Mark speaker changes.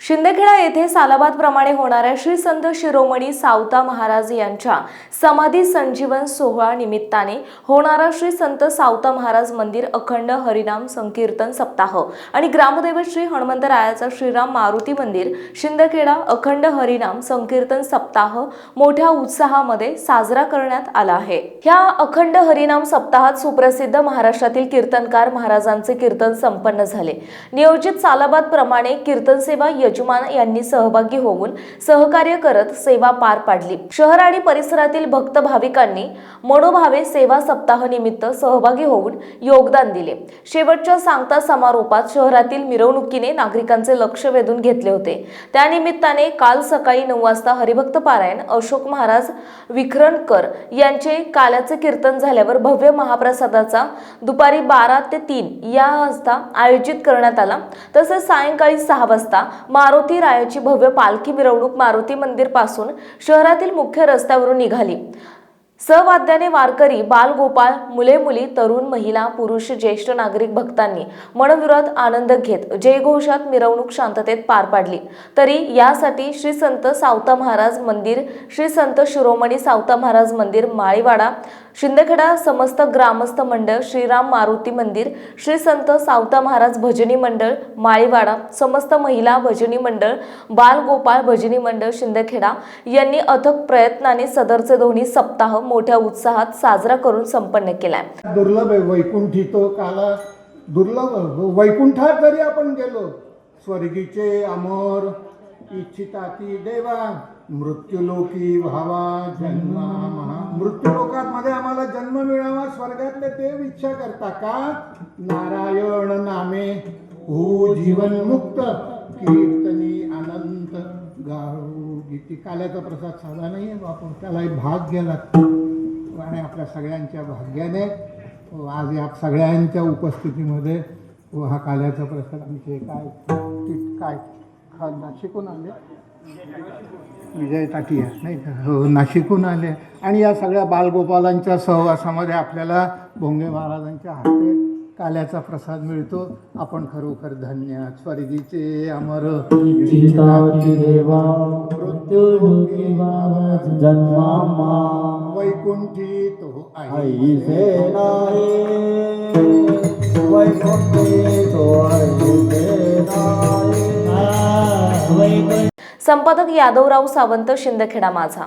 Speaker 1: शिंदखेडा येथे सालाबादप्रमाणे होणाऱ्या श्री संत शिरोमणी सावता महाराज यांच्या समाधी संजीवन सोहळा निमित्ताने होणारा श्री संत सावता महाराज मंदिर अखंड हरिनाम संकीर्तन सप्ताह आणि ग्रामदैवत श्री हनुमंतरायाचा श्रीराम मारुती मंदिर शिंदखेडा अखंड हरिनाम संकीर्तन सप्ताह मोठ्या उत्साहामध्ये साजरा करण्यात आला आहे. ह्या अखंड हरिनाम सप्ताहात सुप्रसिद्ध महाराष्ट्रातील कीर्तनकार महाराजांचे कीर्तन संपन्न झाले. नियोजित सालाबाद प्रमाणे कीर्तन सेवा यजमान यांनी सहभागी होऊन सहकार्य करत सेवा पार पाडली. शहर आणि परिसरातील भक्त भाविकांनी मनोभावे सेवा सप्ताह निमित्त सहभागी होऊन योगदान दिले. शेवटच्या सांगता समारोपात शहरातील मिरवणुकीने नागरिकांचे लक्ष वेधून घेतले होते. त्यानिमित्ताने काल सकाळी नऊ वाजता हरिभक्त पारायण अशोक महाराज विखरणकर यांचे काल्याचे कीर्तन झाल्यावर भव्य महाप्रसादाचा दुपारी बारा ते तीन या वाजता आयोजित करण्यात आला. तसेच सायंकाळी सहा वाजता मारुती रायाची भव्य पालखी मिरवणूक मारुती मंदिरपासून शहरातील मुख्य रस्त्यावरून निघाली. सहवाद्याने वारकरी बालगोपाळ मुले मुली तरुण महिला पुरुष ज्येष्ठ नागरिक भक्तांनी मनविरोध आनंद घेत जयघोषात मिरवणूक शांततेत पार पाडली. तरी यासाठी श्री संत सावता महाराज मंदिर श्री संत शिरोमणी सावता महाराज मंदिर माळीवाडा शिंदखेडा समस्त ग्रामस्थ मंडळ श्रीराम मारुती मंदिर श्री संत सावता महाराज भजनी मंडळ माळीवाडा समस्त महिला भजनी मंडळ बालगोपाळ भजनी मंडळ शिंदखेडा यांनी अथक प्रयत्नाने सदरचे दोन्ही सप्ताह मोठ्या उत्साहात साजरा करून संपन्न केलाय.
Speaker 2: दुर्लभ आहे वैकुंठी तो काला. दुर्लभ वैकुंठात जरी आपण गेलो स्वर्गीचे अमर इच्छिताती देवा मृत्यूलोकी व्हावा जन्मा मृत्यूलोकात मध्ये आम्हाला जन्म मिळावा स्वर्गातले देव इच्छा करता का? नारायण नामे हो जीवन मुक्त कीर्तनी गाऊ गीती काल्याचा प्रसाद साधा नाही आहे आपण त्यालाही एक भाग गेला. आणि आपल्या सगळ्यांच्या भाग्याने हो, आज या सगळ्यांच्या उपस्थितीमध्ये व हा काल्याचा प्रसाद आमचे काय काय खा नाशिकून आले. विजय ताटिया नाही का? हो नाशिकून आले. आणि या सगळ्या बालगोपालांच्या सहवासामध्ये आपल्याला भोंगे महाराजांच्या हाते काल्याचा प्रसाद मिळतो. आपण खरोखर धन्य. स्वर्गीचे अमर.
Speaker 3: देवा जन्मामा.
Speaker 2: वैकुंठी तो
Speaker 3: नाही. वैकुंठी तो नाही. वैकुंठी
Speaker 1: संपादक यादवराव सावंत शिंदखेडा माझा.